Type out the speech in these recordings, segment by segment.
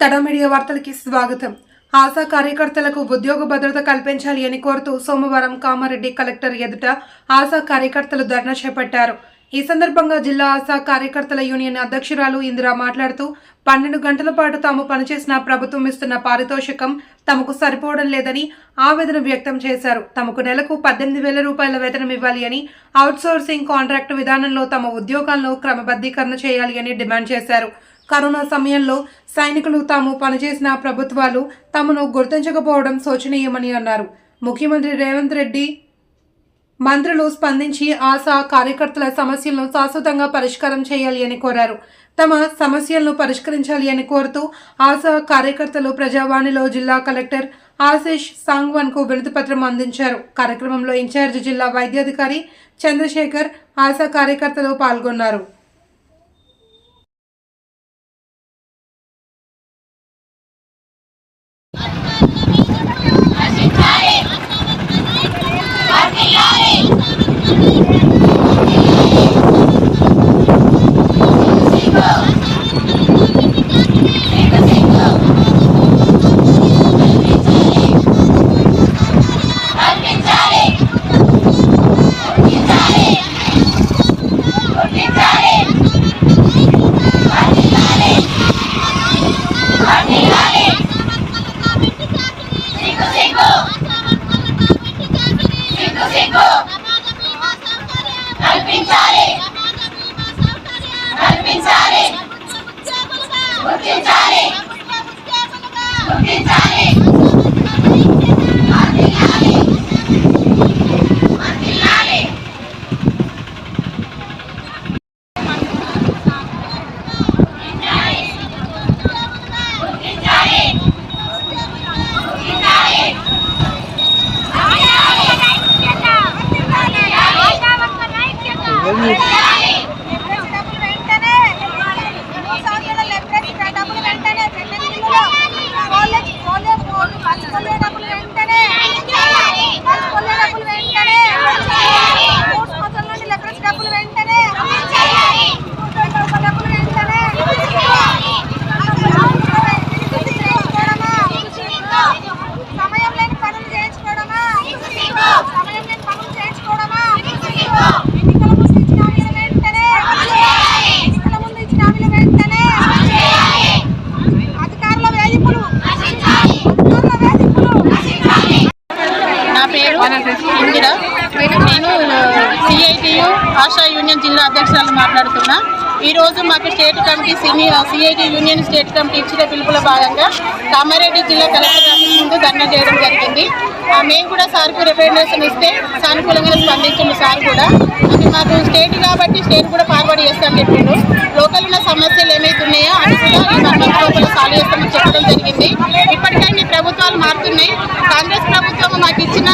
తడమీడియా వార్తలకి స్వాగతం. ఆశా కార్యకర్తలకు ఉద్యోగ భద్రత కల్పించాలి అని కోరుతూ సోమవారం కామారెడ్డి కలెక్టర్ ఎదుట ఆశా కార్యకర్తలు ధర్నా చేపట్టారు. ఈ సందర్భంగా జిల్లా ఆశా కార్యకర్తల యూనియన్ అధ్యక్షురాలు ఇందిరా మాట్లాడుతూ పన్నెండు గంటల పాటు తాము పనిచేసిన ప్రభుత్వం ఇస్తున్న పారితోషికం తమకు సరిపోవడం లేదని ఆవేదన వ్యక్తం చేశారు. తమకు నెలకు పద్దెనిమిది వేల రూపాయల వేతనం ఇవ్వాలి అని అవుట్సోర్సింగ్ కాంట్రాక్ట్ విధానంలో తమ ఉద్యోగాలను క్రమబద్ధీకరణ చేయాలి అని డిమాండ్ చేశారు. కరోనా సమయంలో సైనికులు తాము పనిచేసిన ప్రభుత్వాలు తమను గుర్తించకపోవడం శోచనీయమని అన్నారు. ముఖ్యమంత్రి రేవంత్ రెడ్డి మంత్రులు స్పందించి ఆశా కార్యకర్తల సమస్యలను శాశ్వతంగా పరిష్కారం చేయాలి అని కోరారు. తమ సమస్యలను పరిష్కరించాలి అని కోరుతూ ఆశా కార్యకర్తలు ప్రజావాణిలో జిల్లా కలెక్టర్ ఆశీష్ సాంగ్వన్కు వినతిపత్రం అందించారు. కార్యక్రమంలో ఇన్ఛార్జి జిల్లా వైద్యాధికారి చంద్రశేఖర్ ఆశా కార్యకర్తలు పాల్గొన్నారు. నేను సిఐటియు ఆశా యూనియన్ జిల్లా అధ్యక్షురాలు మాట్లాడుతున్నా. ఈరోజు మాకు state committee senior CIT union state committee ఇచ్చిన పిలుపుల భాగంగా కామారెడ్డి జిల్లా కలెక్టర్ ఆఫీస్ ముందు ధర్నా చేయడం జరిగింది. ఆ, మేము కూడా సార్కు రిప్రజెంటేషన్ ఇస్తే సానుకూలంగా స్పందించండి సార్ కూడా. అది మాకు స్టేట్ కాబట్టి స్టేట్ కూడా ఫార్వర్డ్ చేస్తామని చెప్పిండు. లోకల్ ఉన్న సమస్యలు ఏమైతున్నాయో అది కూడా ఈ లోపల సాల్వ్ చేస్తామని చెప్పడం జరిగింది. ఇప్పటికైనా ప్రభుత్వాలు మారుతున్నాయి. కాంగ్రెస్ ప్రభుత్వం మాకు ఇచ్చిన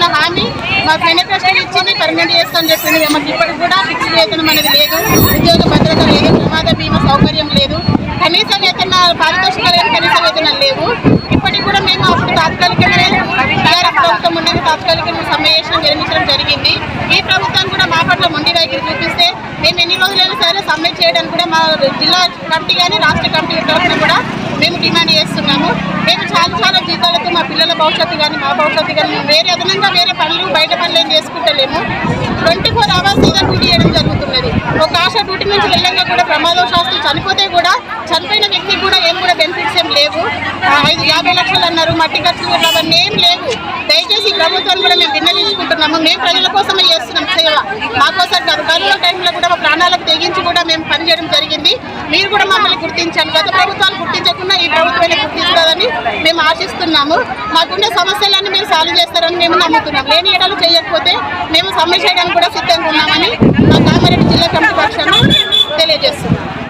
ఇచ్చిన హామీ మా మేనిఫెస్టో ఇచ్చింది పర్మనెంట్ చేస్తామని చెప్పింది. మాకు ఇప్పటికి కూడా ఫిక్స్డ్ వేతనం అనేది లేదు. ఉద్యోగ భద్రత లేదు ప్రమాద బీమా సౌకర్యం లేదు. కనీస వేతన పారితోషికాలు కనీస వేతనాలు లేవు. ఇప్పటికి కూడా మేము అప్పుడు తాత్కాలికమే టీఆర్ఎస్ ప్రభుత్వం ఉండగా తాత్కాలికంగా సమ్మె నిర్మించడం జరిగింది. ఈ ప్రభుత్వం కూడా మా పట్ల మొండి వైఖరి చూపిస్తే మేము ఎన్ని రోజులైనా సరే సమ్మె చేయడానికి కూడా మా జిల్లా కమిటీ కానీ రాష్ట్ర కమిటీ తరఫున కూడా మేము డిమాండ్ చేస్తున్నాము. మేము చాలా చాలా పిల్లల భవిష్యత్తు కానీ మా భవిష్యత్తు కానీ వేరే అదనంగా వేరే పనులు బయట పనులు ఏం చేసుకుంటలేము. ట్వంటీ ఫోర్ అవర్స్ ఇదే డ్యూటీ చేయడం జరుగుతున్నది. ఒక ఆశ డ్యూటీ నుంచి వెళ్ళంగా కూడా ప్రమాదవశాస్తు చనిపోతే కూడా చనిపోయిన వ్యక్తికి కూడా ఏం కూడా బెనిఫిట్స్ ఏం లేవు. ఐదు యాభై లక్షలు అన్నారు మట్టి ఖర్చులు అవన్నీ ఏం లేవు. ఈ ప్రభుత్వాన్ని కూడా మేము విన్నవించుకుంటున్నాము మేము ప్రజల కోసమే చేస్తున్నాం. సేవ మా కాదు కరోనా టైంలో కూడా మా ప్రాణాలకు తెగించి కూడా మేము పనిచేయడం జరిగింది. మీరు కూడా మమ్మల్ని గుర్తించాలి. గత ప్రభుత్వాలు గుర్తించకుండా ఈ ప్రభుత్వాన్ని గుర్తిస్తుందని మేము ఆశిస్తున్నాము. మాకున్న సమస్యలన్నీ మీరు సాల్వ్ చేస్తారని మేము నమ్ముతున్నాం. లేని ఏడాలు చేయకపోతే మేము సమ్మె చేయడానికి కూడా సిద్ధంగా ఉన్నామని మా కామారెడ్డి జిల్లా కమిటీ పక్షాన తెలియజేస్తున్నాం.